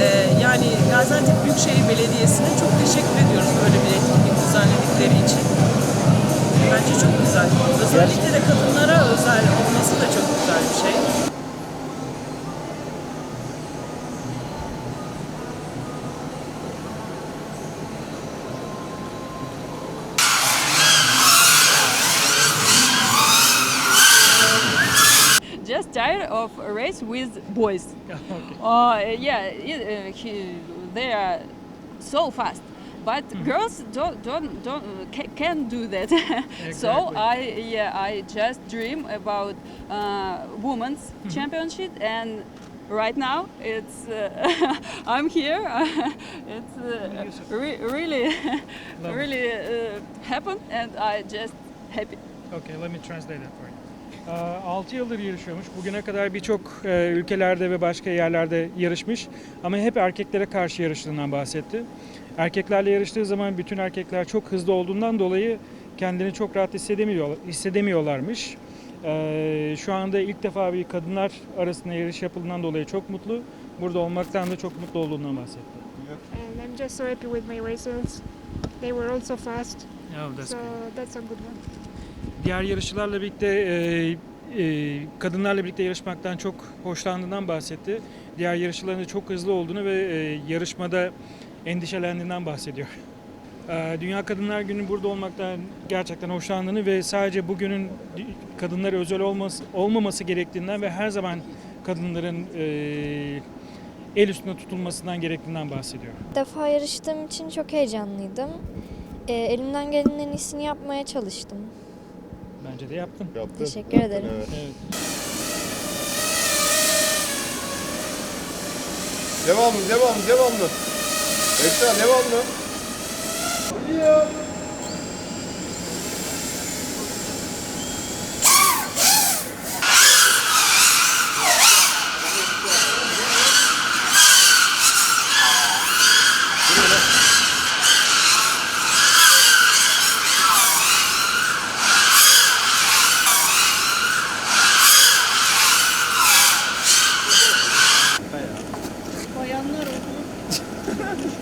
Ee, Gaziantep Büyükşehir Belediyesi'ne çok teşekkür ediyoruz böyle bir etkinlik düzenledikleri için. Bence çok güzel. Özellikle de kadınlar özel olması da çok güzel bir şey. just tired of a race with boys. okay. Uh, yeah, it, uh, he, they are so fast. But girls don't don't don't can't do that. so I yeah I just dream about uh, women's championship and right now it's uh, I'm here. it's uh, re- really really uh, happened and I just happy. Okay, let me translate that for you. 6 yıldır yarışıyormuş. Bugüne kadar birçok e, ülkelerde ve başka yerlerde yarışmış ama hep erkeklere karşı yarıştığından bahsetti. Erkeklerle yarıştığı zaman bütün erkekler çok hızlı olduğundan dolayı kendini çok rahat hissedemiyor, hissedemiyorlarmış. E, şu anda ilk defa bir kadınlar arasında yarış yapıldığından dolayı çok mutlu. Burada olmaktan da çok mutlu olduğundan bahsetti. and I'm just so happy with my racers. They were also fast, Oh, that's so good. that's a good one. Diğer yarışçılarla birlikte e, e, kadınlarla birlikte yarışmaktan çok hoşlandığından bahsetti. Diğer yarışçıların da çok hızlı olduğunu ve e, yarışmada endişelendiğinden bahsediyor. E, Dünya Kadınlar Günü burada olmaktan gerçekten hoşlandığını ve sadece bugünün kadınlara özel olması, olmaması gerektiğinden ve her zaman kadınların e, el üstünde tutulmasından gerektiğinden bahsediyor. İlk defa yarıştığım için çok heyecanlıydım. Ee, elimden gelenin en iyisini yapmaya çalıştım. Bence de yaptın. Yaptın. Teşekkür ederim. Evet. Evet. Devamlı, devamlı, devamlı. Esra devamlı.